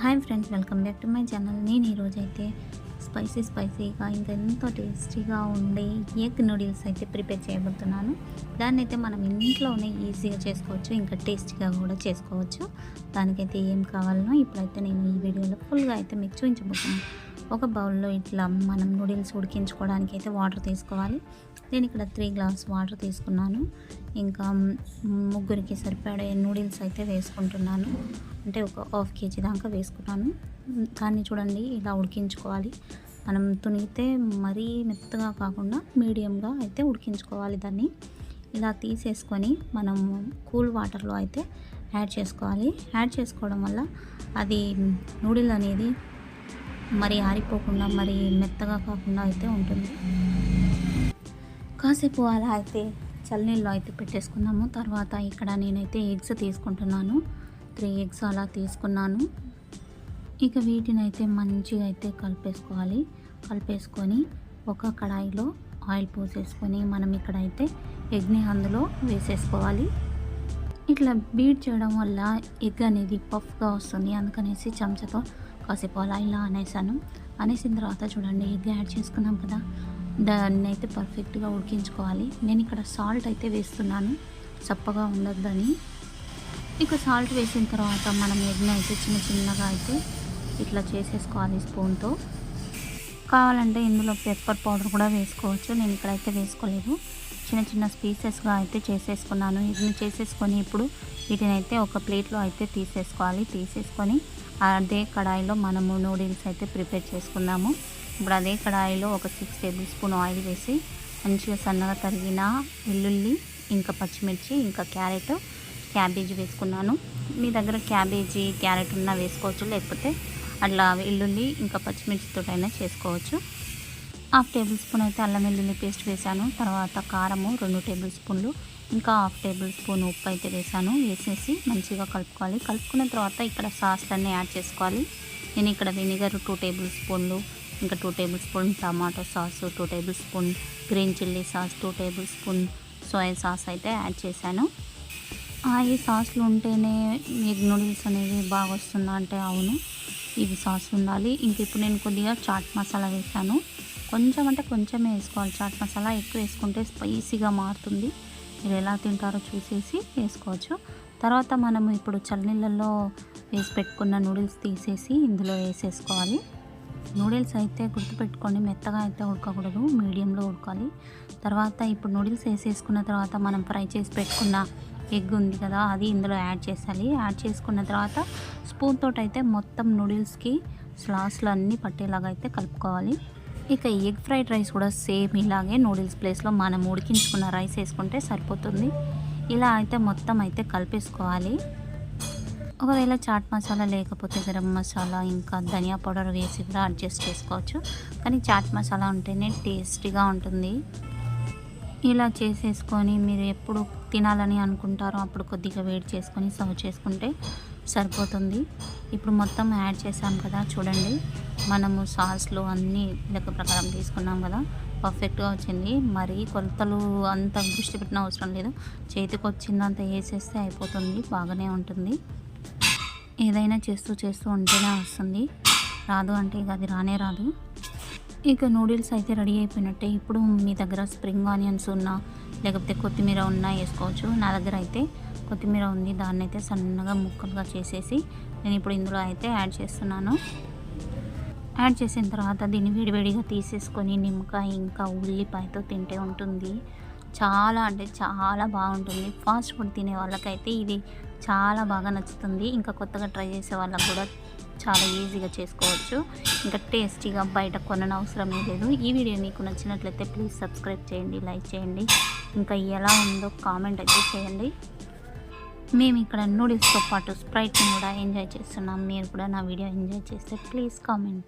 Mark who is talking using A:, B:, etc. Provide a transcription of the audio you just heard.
A: Hi friends welcome back to my channel. నేను ఈరోజు అయితే స్పైసీ స్పైసీగా ఇంకా ఎంతో టేస్టీగా ఉండే ఎగ్ నూడిల్స్ అయితే ప్రిపేర్ చేయబోతున్నాను. దాన్ని అయితే మనం ఇంట్లోనే ఈజీగా చేసుకోవచ్చు ఇంకా టేస్టీగా కూడా చేసుకోవచ్చు. దానికైతే ఏం కావాలనో ఇప్పుడైతే నేను ఈ వీడియోలో ఫుల్గా అయితే మీకు చూపించబోతున్నాను. ఒక బౌల్లో ఇట్లా మనం నూడిల్స్ ఉడికించుకోవడానికి అయితే వాటర్ తీసుకోవాలి. నేను ఇక్కడ త్రీ గ్లాస్ వాటర్ తీసుకున్నాను. ఇంకా ముగ్గురికి సరిపడే నూడిల్స్ అయితే వేసుకుంటున్నాను. అంటే ఒక హాఫ్ కేజీ దాకా వేసుకున్నాను. దాన్ని చూడండి ఇలా ఉడికించుకోవాలి. మనం తునిగితే మరీ మెత్తగా కాకుండా మీడియంగా అయితే ఉడికించుకోవాలి దాన్ని. ఇలా తీసేసుకొని మనం కూల్ వాటర్లో అయితే యాడ్ చేసుకోవాలి. యాడ్ చేసుకోవడం వల్ల అది నూడిల్ అనేది మరి ఆరిపోకుండా మరి మెత్తగా కాకుండా అయితే ఉంటుంది. కాసేపు అలా అయితే చల్లనీళ్ళు అయితే పెట్టేసుకున్నాము. తర్వాత ఇక్కడ నేనైతే ఎగ్స్ తీసుకుంటున్నాను. త్రీ ఎగ్స్ అలా తీసుకున్నాను. ఇక వీటిని అయితే మంచిగా అయితే కలిపేసుకోవాలి. కలిపేసుకొని ఒక కడాయిలో ఆయిల్ పోసేసుకొని మనం ఇక్కడైతే ఎగ్ని అందులో వేసేసుకోవాలి. ఇట్లా బీట్ చేయడం వల్ల ఎగ్ అనేది పఫ్గా వస్తుంది. అందుకనేసి చెంచాతో కాసేపు అలా ఇలా అనేసాను. అనేసిన తర్వాత చూడండి ఎగ్ యాడ్ చేసుకున్నాం కదా దాన్ని అయితే పర్ఫెక్ట్గా ఉడికించుకోవాలి. నేను ఇక్కడ సాల్ట్ అయితే వేస్తున్నాను. చప్పగా ఉండొద్దని. ఇక సాల్ట్ వేసిన తర్వాత మనం ఎగ్ని అయితే చిన్న చిన్నగా అయితే ఇట్లా చేసేసుకోవాలి స్పూన్తో. కావాలంటే ఇందులో పెప్పర్ పౌడర్ కూడా వేసుకోవచ్చు. నేను ఇక్కడైతే వేసుకోలేదు. చిన్న చిన్న పీసెస్గా అయితే చేసేసుకున్నాను. వీటిని చేసేసుకొని ఇప్పుడు వీటిని అయితే ఒక ప్లేట్లో అయితే తీసేసుకోవాలి. తీసేసుకొని అదే కడాయిలో మనము నూడిల్స్ అయితే ప్రిపేర్ చేసుకున్నాము. ఇప్పుడు అదే కడాయిలో ఒక సిక్స్ టేబుల్ స్పూన్ ఆయిల్ వేసి మంచిగా సన్నగా తరిగిన వెల్లుల్లి ఇంకా పచ్చిమిర్చి ఇంకా క్యారెట్ క్యాబేజీ వేసుకున్నాను. మీ దగ్గర క్యాబేజీ క్యారెట్ ఉన్నా వేసుకోవచ్చు. లేకపోతే అట్లా వెల్లుల్లి ఇంకా పచ్చిమిర్చితోటైనా చేసుకోవచ్చు. హాఫ్ టేబుల్ స్పూన్ అయితే అల్లం వెల్లుల్లి పేస్ట్ వేసాను. తర్వాత కారము రెండు టేబుల్ స్పూన్లు. ఇంకా హాఫ్ టేబుల్ స్పూన్ ఉప్పు అయితే వేసాను. వేసేసి మంచిగా కలుపుకోవాలి. కలుపుకున్న తర్వాత ఇక్కడ సాస్లన్నీ యాడ్ చేసుకోవాలి. నేను ఇక్కడ వెనిగర్ టూ టేబుల్ స్పూన్లు ఇంకా two tablespoon tomato sauce two tablespoon green chilli sauce two tablespoon soya sauce అయితే యాడ్ చేశాను. ఈ సాస్లు ఉంటేనే ఎగ్ నూడిల్స్ అనేవి బాగా వస్తుందా అంటే అవును. ఇవి సాస్ ఉండాలి. ఇంక ఇప్పుడు నేను కొద్దిగా చాట్ మసాలా వేసాను. కొంచెం అంటే కొంచెమే వేసుకోవాలి. చాట్ మసాలా ఎక్కువ వేసుకుంటే స్పైసీగా మారుతుంది. మీరు ఎలా తింటారో చూసేసి వేసుకోవచ్చు. తర్వాత మనం ఇప్పుడు చల్లనీళ్ళల్లో వేసి పెట్టుకున్న నూడిల్స్ తీసేసి ఇందులో వేసేసుకోవాలి. నూడిల్స్ అయితే గుర్తుపెట్టుకోండి మెత్తగా అయితే ఉడకకూడదు మీడియంలో ఉడకాలి. తర్వాత ఇప్పుడు నూడిల్స్ వేసేసుకున్న తర్వాత మనం ఫ్రై చేసి పెట్టుకున్న ఎగ్ ఉంది కదా అది ఇందులో యాడ్ చేసాలి యాడ్ చేసుకున్న తర్వాత స్పూన్ అయితే మొత్తం నూడిల్స్కి స్లాస్లు అన్నీ పట్టేలాగా అయితే కలుపుకోవాలి. ఇక ఎగ్ ఫ్రైడ్ రైస్ కూడా సేమ్ ఇలాగే నూడిల్స్ ప్లేస్లో మనం ఉడికించుకున్న రైస్ వేసుకుంటే సరిపోతుంది. ఇలా అయితే మొత్తం అయితే కలిపేసుకోవాలి. ఒకవేళ చాట్ మసాలా లేకపోతే గరం మసాలా ఇంకా ధనియా పౌడర్ వేసి కూడా అడ్జస్ట్ చేసుకోవచ్చు. కానీ చాట్ మసాలా ఉంటేనే టేస్టీగా ఉంటుంది. ఇలా చేసేసుకొని మీరు ఎప్పుడు తినాలని అనుకుంటారో అప్పుడు కొద్దిగా వేడి చేసుకొని సర్వ్ చేసుకుంటే సరిపోతుంది. ఇప్పుడు మొత్తం యాడ్ చేసాం కదా చూడండి. మనము సాస్లు అన్నీ లెక్క ప్రకారం తీసుకున్నాం కదా. పర్ఫెక్ట్గా వచ్చింది. మరి కొలతలు అంత దృష్టి పెట్టిన అవసరం లేదు. చేతికి వచ్చిందంత వేసేస్తే అయిపోతుంది. బాగానే ఉంటుంది. ఏదైనా చేస్తూ చేస్తూ ఉంటేనే వస్తుంది. రాదు అంటే ఇక అది రానే రాదు. ఇక నూడిల్స్ అయితే రెడీ అయిపోయినట్టే. ఇప్పుడు మీ దగ్గర స్ప్రింగ్ ఆనియన్స్ ఉన్నా లేకపోతే కొత్తిమీర ఉన్నా వేసుకోవచ్చు. నా దగ్గర అయితే కొత్తిమీర ఉంది. దాన్ని అయితే సన్నగా ముక్కలుగా చేసేసి నేను ఇప్పుడు ఇందులో అయితే యాడ్ చేస్తున్నాను. యాడ్ చేసిన తర్వాత దీన్ని వేడివేడిగా తీసేసుకొని నిమ్మకాయ ఇంకా ఉల్లిపాయతో తింటే ఉంటుంది. చాలా అంటే చాలా బాగుంటుంది. ఫాస్ట్ ఫుడ్ తినే వాళ్ళకైతే ఇది చాలా బాగా నచ్చుతుంది. ఇంకా కొత్తగా ట్రై చేసే వాళ్ళకు కూడా చాలా ఈజీగా చేసుకోవచ్చు. ఇంకా టేస్టీగా బయట కొనని అవసరం లేదు. ఈ వీడియో మీకు నచ్చినట్లయితే ప్లీజ్ సబ్స్క్రైబ్ చేయండి లైక్ చేయండి. ఇంకా ఎలా ఉందో కామెంట్ అయితే చేయండి. మేము ఇక్కడ నూడిల్స్తో పాటు స్ప్రైట్ని కూడా ఎంజాయ్ చేస్తున్నాం. మీరు కూడా నా వీడియో ఎంజాయ్ చేస్తే ప్లీజ్ కామెంట్